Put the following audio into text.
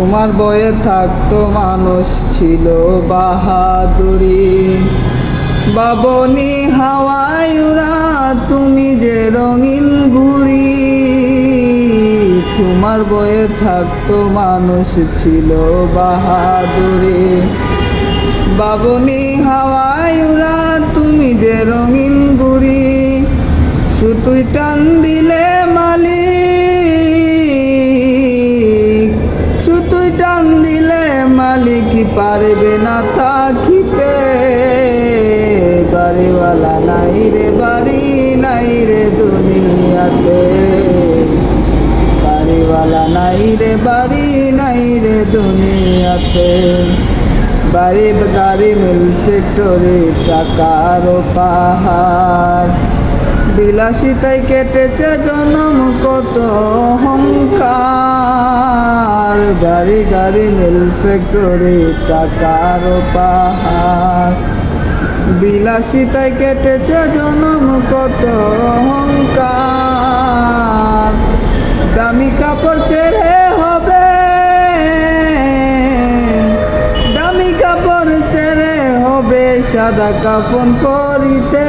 তোমার বয়ে থাকতো মানুষ ছিল বাহাদুরি। বাবনি হাওয়ায় উড়া, তুমি যে রঙিন ঘুরি তোমার বয়ে থাকতো মানুষ ছিল বাহাদুরি। বাবনি হাওয়ায় উড়া, তুমি যে রঙিন ঘুরি সুতুই টান দিলে মালিক পারবে না থাকিতে বাড়িওয়ালা নাই রে, বাড়ি নাই রে দুনিয়াতে। বাড়িওয়ালা নাই রে, বাড়ি নাই রে দুনিয়াতে। বাড়ি গাড়ি মিল ফ্যাক্টরি টাকার পাহাড় বিলাসিতায় কেটেছে জনম কত অহংকার। বাড়ি গাড়ি মিল ফ্যাক্টরি, টাকার পাহাড়। বিলাসিতায় কেটেছে জনম কত অহংকার। দামি কাপড় ছেড়ে হবে। দামি কাপড় ছেড়ে হবে, সাদা কাফন পরিতে।